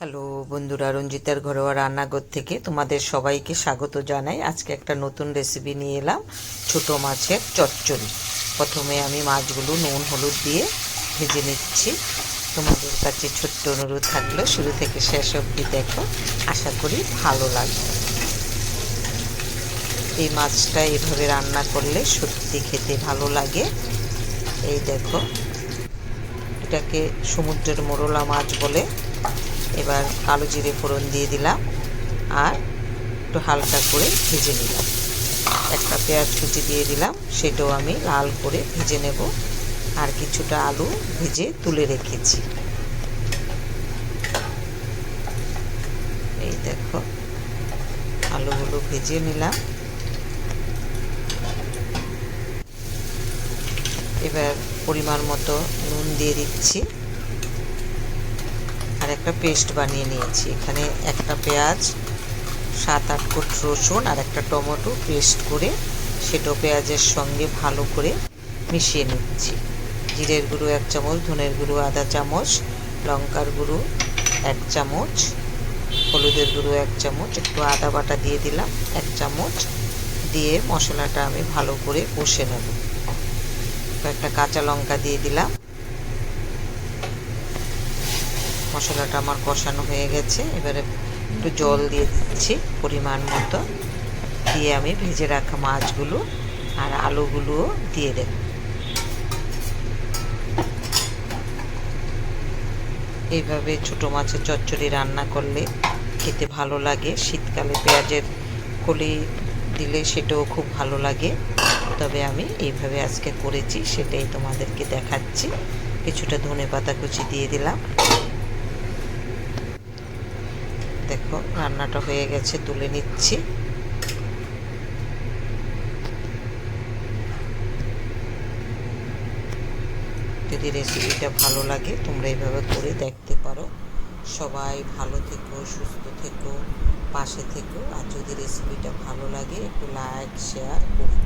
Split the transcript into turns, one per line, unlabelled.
Hello বন্ধুরা, রঞ্জিতার ঘরোয়া রান্নাঘর থেকে তোমাদের সবাইকে স্বাগত জানাই। আজকে একটা নতুন রেসিপি নিয়ে এলাম, ছোট মাছের চচ্চড়ি। প্রথমে আমি মাছগুলো নুন, হলুদ দিয়ে ভেজে নিচ্ছি। তোমাদের কাছে ছোট্ট অনুরোধ থাকল, শুরু থেকে শেষ অবধি দেখো, আশা করি ভালো লাগবে। এই মাছটা এভাবে রান্না করলে সত্যি খেতে ভালো লাগে। এই দেখো, এটাকে সমুদ্রের মোরলা মাছ বলে। এবার কালো জিরে ফোড়ন দিয়ে দিলাম আর একটু হালকা করে ভেজে নিলাম। একটা পেঁয়াজ কুচি দিয়ে দিলাম, সেটাও আমি লাল করে ভেজে নেব। আর কিছুটা আলু ভেজে তুলে রেখেছি। এই দেখো, আলুগুলো ভেজে নিলাম। এবার পরিমাণ মতো নুন দিয়ে দিচ্ছি। আর একটা পেস্ট বানিয়ে নিয়েছি। এখানে একটা পেঁয়াজ, সাত আট কোট রসুন আর একটা টমেটো পেস্ট করে সেটাও পেঁয়াজের সঙ্গে ভালো করে মিশিয়ে নিচ্ছি। জিরের গুঁড়ো এক চামচ, ধনের গুঁড়ো আধা চামচ, লঙ্কার গুঁড়ো এক চামচ, হলুদের গুঁড়ো এক চামচ, একটু আদা বাটা দিয়ে দিলাম, এক চামচ দিয়ে মশলাটা আমি ভালো করে কষে নেব। একটা কাঁচা লঙ্কা দিয়ে দিলাম। মশলাটা আমার কষানো হয়ে গেছে। এবারে একটু জল দিয়ে দিচ্ছি পরিমাণ মতো। দিয়ে আমি ভেজে রাখা মাছগুলো আর আলুগুলোও দিয়ে দেব। এইভাবে ছোট মাছের চচ্চড়ি রান্না করলে খেতে ভালো লাগে। শীতকালে পেঁয়াজের কলি দিলে সেটাও খুব ভালো লাগে। তবে আমি এইভাবে আজকে করেছি, সেটাই তোমাদেরকে দেখাচ্ছি। কিছুটা ধনে পাতা কুচি দিয়ে দিলাম। দেখো, রান্নাটা হয়ে গেছে, তুলে নিচ্ছি। যদি রেসিপিটা ভালো লাগে, তোমরা এইভাবে করে দেখতে পারো। সবাই ভালো থেকো, সুস্থ থেকো, পাশে থেকো, আর যদি রেসিপিটা ভালো লাগে, একটু লাইক শেয়ার করো।